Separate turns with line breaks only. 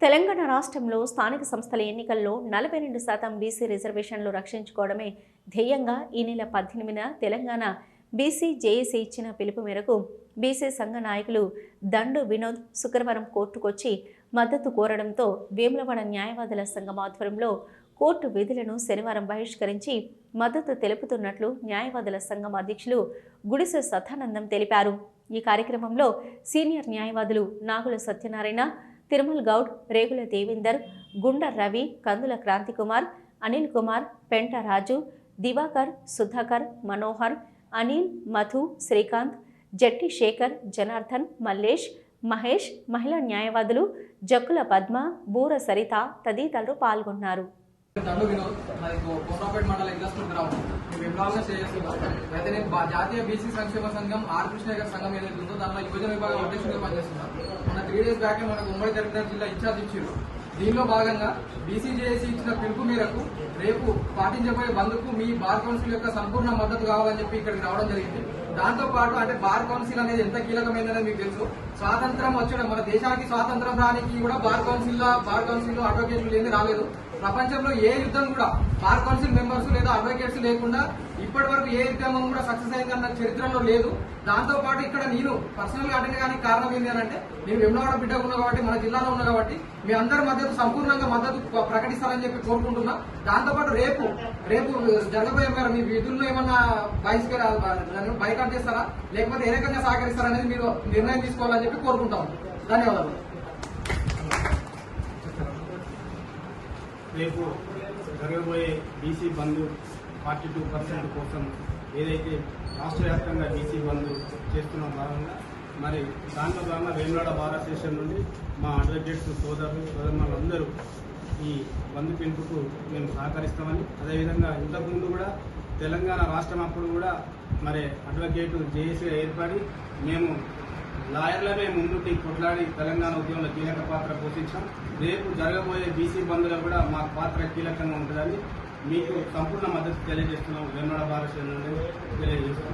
తెలంగాణ రాష్ట్రంలో స్థానిక సంస్థల ఎన్నికల్లో నలభై రెండు శాతం బీసీ రిజర్వేషన్లు రక్షించుకోవడమే ధ్యేయంగా ఈ నెల పద్దెనిమిదిన తెలంగాణ బీసీ జేఏసీ ఇచ్చిన పిలుపు మేరకు బీసీ సంఘ నాయకులు దండు వినోద్ శుక్రవారం కోర్టుకొచ్చి మద్దతు కోరడంతో వేములవాడ న్యాయవాదుల సంఘం ఆధ్వర్యంలో కోర్టు విధులను శనివారం బహిష్కరించి మద్దతు తెలుపుతున్నట్లు న్యాయవాదుల సంఘం అధ్యక్షులు గుడిసె సత్యానందం తెలిపారు. ఈ కార్యక్రమంలో సీనియర్ న్యాయవాదులు నాగుల సత్యనారాయణ తిరుమల్ గౌడ్ రేగుల దేవేందర్ గుండ రవి కందుల క్రాంతికుమార్ అనిల్ కుమార్ పెంట రాజు దివాకర్ సుధాకర్ మనోహర్ అనిల్ మధు శ్రీకాంత్ జట్టి శేఖర్ జనార్దన్ మల్లేష్ మహేష్ మహిళా న్యాయవాదులు జక్కుల పద్మ బూర సరిత తదితరులు పాల్గొన్నారు.
దండు వినోద్ నాది కోటాపేట మండల ఇన్వెస్ట్మెంట్ గ్రౌండ్ మేము విప్లవంగా చేస్తున్నాం అయితే నేను జాతీయ బీసీ సంక్షేమ సంఘం ఆర్ కృష్ణ సంఘం ఏదైతే ఉందో దానిలో యువజన విభాగం అధ్యక్షుడిగా పనిచేస్తున్నాం మన త్రీ డేస్ బ్యాక్ మనకు ఉమ్మడి కరీంనగర్ జిల్లా ఇన్ఛార్జ్ ఇచ్చారు దీనిలో భాగంగా బీసీజేఏసీ ఇచ్చిన పిలుపు మేరకు రేపు పాటించబోయే బంద్కు మీ బార్ కౌన్సిల్ యొక్క సంపూర్ణ మద్దతు కావాలని చెప్పి ఇక్కడికి రావడం జరిగింది. దాంతో పాటు అంటే బార్ కౌన్సిల్ అనేది ఎంత కీలకమైందనేది మీకు తెలుసు. స్వాతంత్రం వచ్చడం మన దేశానికి స్వాతంత్రం రానికి కూడా బార్ కౌన్సిల్ బార్ కౌన్సిల్ అడ్వకేట్లు లేని రాలేదు. ప్రపంచంలో ఏ యుద్ధం కూడా బార్ కౌన్సిల్ మెంబర్స్ లేదా అడ్వకేట్స్ లేకుండా ఇప్పటి వరకు ఏ ఉద్యమం కూడా సక్సెస్ అయిందన్న చరిత్రలో లేదు. దాంతో పాటు ఇక్కడ నేను పర్సనల్గా అటెండ్ కానీ కారణం ఏంటి అని అంటే నేను వెమ్లవాడ బిడ్డ ఉన్నా కాబట్టి మన జిల్లాలో ఉన్నా కాబట్టి మీ అందరి మద్దతు సంపూర్ణంగా మద్దతు ప్రకటిస్తారని చెప్పి కోరుకుంటున్నా. దాంతో పాటు రేపు రేపు జరగబోయే మేర మీ విధుల్లో ఏమన్నా బహిష్కర బైకాట్ చేస్తారా లేకపోతే ఏ రకంగా సహకరిస్తారా అనేది మీరు నిర్ణయం తీసుకోవాలని చెప్పి కోరుకుంటాం ధన్యవాదాలు.
రేపు జరగబోయే BC Bandhu forty two percent కోసం ఏదైతే రాష్ట్ర వ్యాప్తంగా బీసీ బంధు చేస్తున్న భాగంగా మరి దాంట్లో భాగంగా వేములాడ బార్ అసోసియేషన్ నుండి మా అడ్వకేట్స్ సోదరులు సోదరులందరూ ఈ బంధు పెంపుకు మేము సహకరిస్తామని అదేవిధంగా ఇంతకుముందు కూడా తెలంగాణ రాష్ట్రం అప్పుడు కూడా మరి అడ్వకేట్ జేఏసీ ఏర్పడి మేము లాయర్లమే ముందుకి కొట్లాడి తెలంగాణ ఉద్యమంలో కీలక పాత్ర పోషించాం. రేపు జరగబోయే బీసీ బంద్లో కూడా మా పాత్ర కీలకంగా ఉంటుందని మీకు సంపూర్ణ మద్దతు తెలియజేస్తున్నాం. వెన్నడ భారత తెలియజేస్తున్నాం.